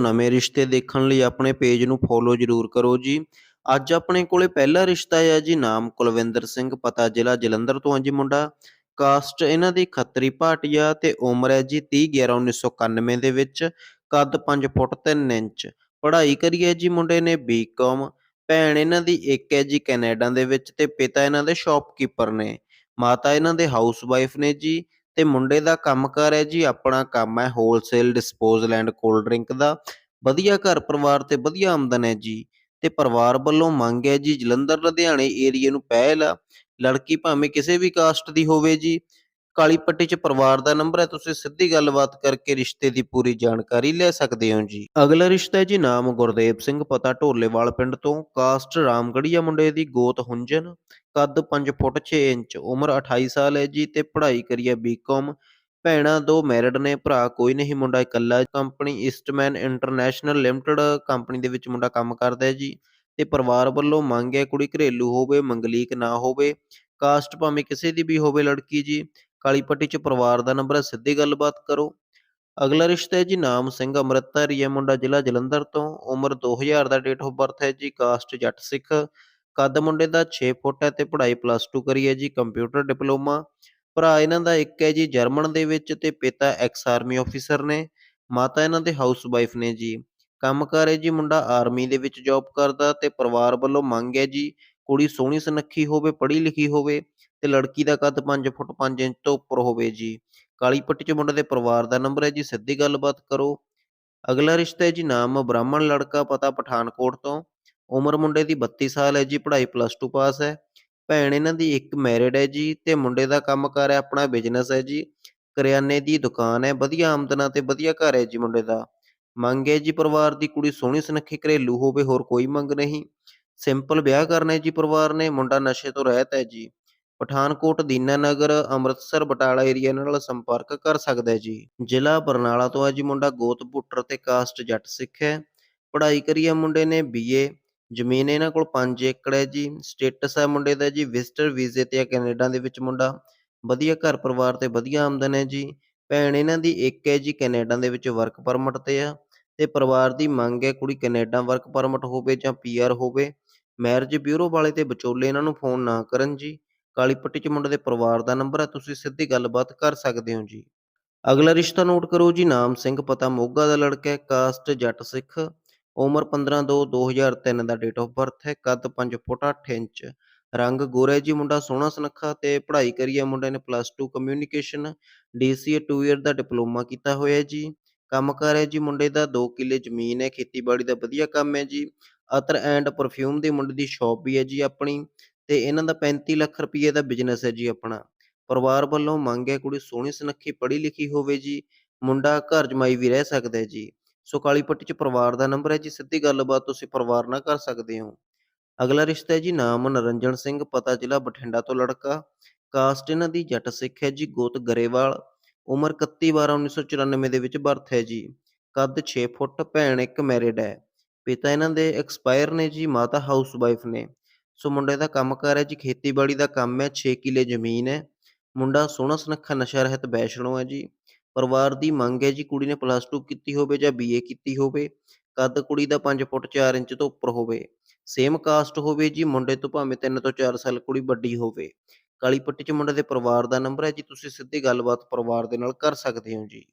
ਨਵੇਂ ਰਿਸ਼ਤੇ ਦੇਖਣ ਲਈ ਆਪਣੇ ਪੇਜ ਨੂੰ ਫੋਲੋ ਜ਼ਰੂਰ ਕਰੋ ਜੀ। ਅੱਜ ਆਪਣੇ ਕੋਲੇ ਪਹਿਲਾ ਰਿਸ਼ਤਾ ਹੈ ਜੀ, ਨਾਮ ਕੁਲਵਿੰਦਰ ਸਿੰਘ, ਪਤਾ ਜ਼ਿਲ੍ਹਾ ਜਲੰਧਰ ਤੋਂ ਹੈ ਜੀ ਮੁੰਡਾ। ਕਾਸਟ ਇਹਨਾਂ ਦੀ ਖੱਤਰੀ ਭਾਟੀਆ ਤੇ ਉਮਰ ਹੈ ਜੀ 30 11 1991 ਦੇ ਵਿੱਚ, ਕੱਦ 5 ਫੁੱਟ 3 ਇੰਚ। ਪੜ੍ਹਾਈ ਕਰੀ ਹੈ ਜੀ ਮੁੰਡੇ ਨੇ ਬੀਕਾਮ ਭੈਣ ਇਹਨਾਂ ਦੀ ਇੱਕ ਹੈ ਜੀ ਕੈਨੇਡਾ ਦੇ ਵਿੱਚ ਤੇ ਪਿਤਾ ਇਹਨਾਂ ਦੇ ਸ਼ਾਪਕੀਪਰ ਨੇ। ਮਾਤਾ ਇਹਨਾਂ ਦੇ ਹਾਊਸਵਾਈਫ ਨੇ ਜੀ। ਤੇ ਮੁੰਡੇ ਦਾ ਕੰਮਕਾਰ ਹੈ ਜੀ, ਆਪਣਾ ਕੰਮ ਹੈ wholesale disposal and cold drink ਦਾ। ਵਧੀਆ ਘਰ ਪਰਿਵਾਰ ਤੇ ਵਧੀਆ ਆਮਦਨ ਹੈ ਜੀ। ਤੇ ਪਰਿਵਾਰ ਵੱਲੋਂ ਮੰਗ ਹੈ ਜੀ, ਜਲੰਧਰ, ਲੁਧਿਆਣੇ ਏਰੀਏ ਨੂੰ ਪਹਿਲ। ਆ ਲੜਕੀ ਭਾਵੇਂ ਕਿਸੇ ਵੀ ਕਾਸਟ ਦੀ ਹੋਵੇ ਜੀ ਕਾਲੀ ਪੱਟੀ 'ਚ ਪਰਿਵਾਰ ਦਾ ਨੰਬਰ ਹੈ, ਤੁਸੀਂ ਸਿੱਧੀ ਗੱਲਬਾਤ ਕਰਕੇ ਰਿਸ਼ਤੇ ਦੀ ਪੂਰੀ ਜਾਣਕਾਰੀ ਲੈ ਸਕਦੇ ਹੋ ਜੀ। ਅਗਲਾ ਰਿਸ਼ਤਾ ਹੈ ਜੀ ਨਾਮ ਗੁਰਦੇਵ ਸਿੰਘ, ਪਤਾ ਢੋਲੇਵਾਲ ਪਿੰਡ ਤੋਂ, ਕਾਸਟ ਰਾਮਗੜੀਆ ਮੁੰਡੇ ਦੀ ਗੋਤ ਹੁੰਜਨ ਕੱਦ 5 ਫੁੱਟ 6 ਇੰਚ, ਉਮਰ 28 ਸਾਲ ਹੈ ਜੀ ਤੇ ਪੜ੍ਹਾਈ ਕਰੀ ਹੈ ਬੀਕਾਮ ਭੈਣਾਂ ਦੋ ਮੈਰਿਡ ਨੇ, ਭਰਾ ਕੋਈ ਨਹੀਂ, ਮੁੰਡਾ ਇਕੱਲਾ company Eastman international limited company ਦੇ ਵਿੱਚ ਮੁੰਡਾ ਕੰਮ ਕਰਦਾ ਹੈ ਜੀ ਤੇ ਪਰਿਵਾਰ ਵੱਲੋਂ ਮੰਗ ਹੈ ਕੁੜੀ ਘਰੇਲੂ ਹੋਵੇ, ਮੰਗਲੀਕ ਨਾ ਹੋਵੇ, ਕਾਸਟ ਭਾਵੇਂ ਕਿਸੇ ਦੀ ਵੀ ਹੋਵੇ ਲੜਕੀ ਜੀ। ਕਾਲੀ ਪੱਟੀ 'ਚ ਪਰਿਵਾਰ ਦਾ ਨੰਬਰ ਹੈ, ਸਿੱਧੀ ਗੱਲਬਾਤ ਕਰੋ। ਅਗਲਾ ਰਿਸ਼ਤਾ ਹੈ ਜੀ, ਨਾਮ ਸਿੰਘ ਅੰਮ੍ਰਿਤਧਾਰੀ ਹੈ, ਮੁੰਡਾ ਜ਼ਿਲ੍ਹਾ ਜਲੰਧਰ ਤੋਂ, ਉਮਰ 2000 ਦਾ ਡੇਟ ਆਫ ਬਰਥ ਹੈ ਜੀ ਕਾਸਟ ਜੱਟ ਸਿੱਖ। ਕੱਦ ਮੁੰਡੇ ਦਾ 6 ਫੁੱਟ ਹੈ ਤੇ ਪੜ੍ਹਾਈ ਪਲੱਸ 2 ਕਰੀ ਹੈ ਜੀ ਕੰਪਿਊਟਰ ਡਿਪਲੋਮਾ ਭਰਾ ਇਹਨਾਂ ਦਾ ਇੱਕ ਹੈ ਜੀ, ਜਰਮਨ ਦੇ ਵਿੱਚ ਤੇ ਪਿਤਾ ਐਕਸ ਆਰਮੀ ਆਫੀਸਰ ਨੇ। ਮਾਤਾ ਇਹਨਾਂ ਦੇ ਹਾਊਸ ਵਾਈਫ ਨੇ ਜੀ। ਕੰਮ ਕੰਮਕਾਰ ਹੈ ਜੀ, ਮੁੰਡਾ ਆਰਮੀ ਦੇ ਵਿੱਚ ਜੌਬ ਕਰਦਾ ਤੇ ਪਰਿਵਾਰ ਵੱਲੋਂ ਮੰਗ ਹੈ ਜੀ ਕੁੜੀ ਸੋਹਣੀ ਸੁਨੱਖੀ ਹੋਵੇ, ਪੜ੍ਹੀ ਲਿਖੀ ਹੋਵੇ ਤੇ ਲੜਕੀ ਦਾ ਕੱਦ 5 ਫੁੱਟ 5 ਇੰਚ ਤੋਂ ਉੱਪਰ ਹੋਵੇ ਜੀ। ਕਾਲੀ ਪੱਟੀ 'ਚ ਮੁੰਡੇ ਦੇ ਪਰਿਵਾਰ ਦਾ ਨੰਬਰ ਹੈ ਜੀ, ਸਿੱਧੀ ਗੱਲਬਾਤ ਕਰੋ। ਅਗਲਾ ਰਿਸ਼ਤਾ ਹੈ ਜੀ, ਨਾਮ ਬ੍ਰਾਹਮਣ ਲੜਕਾ, ਪਤਾ ਪਠਾਨਕੋਟ ਤੋਂ। ਉਮਰ ਮੁੰਡੇ ਦੀ 32 ਸਾਲ ਹੈ ਜੀ, ਪੜ੍ਹਾਈ ਪਲੱਸ 2 ਪਾਸ ਹੈ। ਭੈਣ ਇਹਨਾਂ ਦੀ ਇੱਕ ਮੈਰਿਡ ਹੈ ਜੀ ਤੇ ਮੁੰਡੇ ਦਾ ਕੰਮ ਕੰਮਕਾਰ ਹੈ, ਆਪਣਾ ਬਿਜ਼ਨਸ ਹੈ ਜੀ। ਕਰਿਆਨੇ ਦੀ ਦੁਕਾਨ ਹੈ, ਵਧੀਆ ਆਮਦਨਾ ਤੇ ਵਧੀਆ ਘਰ ਹੈ ਜੀ ਮੁੰਡੇ ਦਾ। ਮੰਗ ਹੈ ਜੀ ਪਰਿਵਾਰ ਦੀ ਕੁੜੀ ਸੋਹਣੀ ਸੁਨੱਖੀ ਘਰੇਲੂ ਹੋਵੇ, ਹੋਰ ਕੋਈ ਮੰਗ ਨਹੀਂ। ਸਿੰਪਲ ਵਿਆਹ ਕਰਨਾ ਹੈ ਜੀ ਪਰਿਵਾਰ ਨੇ, ਮੁੰਡਾ ਨਸ਼ੇ ਤੋਂ ਰਹਿਤ ਹੈ ਜੀ। ਪਠਾਨਕੋਟ ਦੀਨਾ ਨਗਰ ਅੰਮ੍ਰਿਤਸਰ, ਬਟਾਲਾ ਏਰੀਆ ਨਾਲ ਸੰਪਰਕ ਕਰ ਸਕਦਾ ਹੈ ਜੀ। ਜ਼ਿਲ੍ਹਾ ਬਰਨਾਲਾ ਤੋਂ ਹੈ ਜੀ ਮੁੰਡਾ ਗੋਤ ਪੁੱਟਰ ਤੇ ਕਾਸਟ ਜੱਟ ਸਿੱਖ ਹੈ। ਪੜ੍ਹਾਈ ਕਰੀ ਹੈ ਮੁੰਡੇ ਨੇ, ਬੀਏ। ਜ਼ਮੀਨ ਇਹਨਾਂ ਕੋਲ 5 ਏਕੜ ਹੈ ਜੀ। ਸਟੇਟਸ ਹੈ ਮੁੰਡੇ ਦਾ ਜੀ, ਵਿਜ਼ਟਰ ਵੀਜ਼ੇ ਤੇ ਹੈ ਕੈਨੇਡਾ ਦੇ ਵਿੱਚ ਮੁੰਡਾ। ਵਧੀਆ ਘਰ ਪਰਿਵਾਰ ਤੇ ਵਧੀਆ ਆਮਦਨ ਹੈ ਜੀ। ਭੈਣ ਇਹਨਾਂ ਦੀ ਇੱਕ ਹੈ ਜੀ, ਕੈਨੇਡਾ ਦੇ ਵਿੱਚ ਵਰਕ ਪਰਮਿਟ ਤੇ ਆ ਤੇ ਪਰਿਵਾਰ ਦੀ ਮੰਗ ਹੈ ਕੁੜੀ ਕੈਨੇਡਾ ਵਰਕ ਪਰਮਿਟ ਹੋਵੇ ਜਾਂ ਪੀਆਰ ਹੋਵੇ। ਮੈਰਿਜ ਬਿਊਰੋ ਵਾਲੇ ਤੇ ਵਿਚੋਲੇ ਇਹਨਾਂ ਨੂੰ ਫੋਨ ਨਾ ਕਰਨ ਜੀ। ਕਾਲੀ ਪੱਟੀ 'ਚ ਮੁੰਡੇ ਦੇ ਪਰਿਵਾਰ ਦਾ ਨੰਬਰ ਹੈ ਤੁਸੀਂ ਸਿੱਧੀ ਗੱਲਬਾਤ ਕਰ ਸਕਦੇ ਹੋ ਜੀ। ਅਗਲਾ ਰਿਸ਼ਤਾ ਨੋਟ ਕਰੋ ਜੀ, ਨਾਮ ਸਿੰਘ, ਪਤਾ ਮੋਗਾ ਦਾ ਲੜਕਾ ਹੈ ਕਾਸਟ ਜੱਟ ਸਿੱਖ, ਉਮਰ 15/2/2003 ਦਾ ਡੇਟ ਆਫ ਬਰਥ ਹੈ, ਕੱਦ 5 ਫੁੱਟ 8 ਇੰਚ, ਰੰਗ ਗੋਰਾ ਜੀ, ਮੁੰਡਾ ਸੋਹਣਾ ਸੁਨੱਖਾ ਤੇ ਪੜ੍ਹਾਈ ਕਰੀ ਹੈ, ਮੁੰਡੇ ਨੇ ਪਲੱਸ 2 ਕਮਿਊਨੀਕੇਸ਼ਨ ਡੀਸੀਏ 2 ਇਅਰ ਦਾ ਡਿਪਲੋਮਾ ਕੀਤਾ ਹੋਇਆ ਜੀ। ਕੰਮ ਕੰਮਕਾਰ ਹੈ ਜੀ, ਮੁੰਡੇ ਦਾ 2 ਕਿੱਲੇ ਜ਼ਮੀਨ ਹੈ, ਖੇਤੀਬਾੜੀ ਦਾ ਵਧੀਆ ਕੰਮ ਹੈ ਜੀ। ਅਤਰ ਐਂਡ ਪਰਫਿਊਮ ਦੀ ਮੁੰਡੇ ਦੀ ਸ਼ਾਪ ਵੀ ਹੈ ਜੀ ਆਪਣੀ ਤੇ ਇਹਨਾਂ ਦਾ 35 ਲੱਖ ਰੁਪਏ ਦਾ ਬਿਜ਼ਨਸ ਹੈ ਜੀ ਆਪਣਾ। ਪਰਿਵਾਰ ਵੱਲੋਂ ਮੰਗ ਹੈ ਕੁੜੀ ਸੋਹਣੀ ਸੁਨੱਖੀ ਪੜ੍ਹੀ ਲਿਖੀ ਹੋਵੇ ਜੀ, ਮੁੰਡਾ ਘਰ ਜਮਾਈ ਵੀ ਰਹਿ ਸਕਦਾ ਹੈ ਜੀ। ਸੋ ਕਾਲੀ ਪੱਟੀ 'ਚ ਪਰਿਵਾਰ ਦਾ ਨੰਬਰ ਹੈ ਜੀ, ਸਿੱਧੀ ਗੱਲਬਾਤ ਤੁਸੀਂ ਪਰਿਵਾਰ ਨਾਲ ਕਰ ਸਕਦੇ ਹੋ। ਅਗਲਾ ਰਿਸ਼ਤਾ ਹੈ ਜੀ ਨਾਮ ਨਰਿੰਜਨ ਸਿੰਘ, ਪਤਾ ਜ਼ਿਲ੍ਹਾ ਬਠਿੰਡਾ ਤੋਂ ਲੜਕਾ। ਕਾਸਟ ਇਹਨਾਂ ਦੀ ਜੱਟ ਸਿੱਖ ਹੈ ਜੀ, ਗੋਤ ਗਰੇਵਾਲ। ਉਮਰ 31 12 1994 ਦੇ ਵਿੱਚ ਬਰਥ ਹੈ ਜੀ। ਕੱਦ 6 ਫੁੱਟ, ਭੈਣ ਇੱਕ ਮੈਰਿਡ ਹੈ। ਪਿਤਾ ਇਹਨਾਂ ਦੇ ਐਕਸਪਾਇਰ ਨੇ ਜੀ, ਮਾਤਾ ਹਾਊਸ ਵਾਈਫ ਨੇ। ਸੋ ਮੁੰਡੇ ਦਾ ਕੰਮਕਾਰ ਹੈ ਜੀ, ਖੇਤੀਬਾੜੀ ਦਾ ਕੰਮ ਹੈ 6 ਕਿੱਲੇ ਜ਼ਮੀਨ ਹੈ। ਮੁੰਡਾ ਸੋਹਣਾ ਸੁਨੱਖਾ ਨਸ਼ਾ ਰਹਿਤ ਬੈਸ਼ਣੋ ਹੈ ਜੀ। ਪਰਿਵਾਰ ਦੀ ਮੰਗ ਹੈ ਜੀ, ਕੁੜੀ ਨੇ ਪਲੱਸ 2 ਕੀਤੀ ਹੋਵੇ ਜਾਂ ਬੀਏ ਕੀਤੀ ਹੋਵੇ। ਕੱਦ ਕੁੜੀ ਦਾ 5 ਫੁੱਟ 4 ਇੰਚ ਤੋਂ ਉੱਪਰ ਹੋਵੇ। ਸੇਮ ਕਾਸਟ ਹੋਵੇ ਜੀ, ਮੁੰਡੇ ਤੋਂ ਭਾਵੇਂ 3 ਤੋਂ 4 ਸਾਲ ਕੁੜੀ ਵੱਡੀ ਹੋਵੇ। ਕਾਲੀ ਪੱਟੀ 'ਚ ਮੁੰਡੇ ਦੇ ਪਰਿਵਾਰ ਦਾ ਨੰਬਰ ਹੈ ਜੀ, ਤੁਸੀਂ ਸਿੱਧੀ ਗੱਲਬਾਤ ਪਰਿਵਾਰ ਦੇ ਨਾਲ ਕਰ ਸਕਦੇ ਹੋ ਜੀ।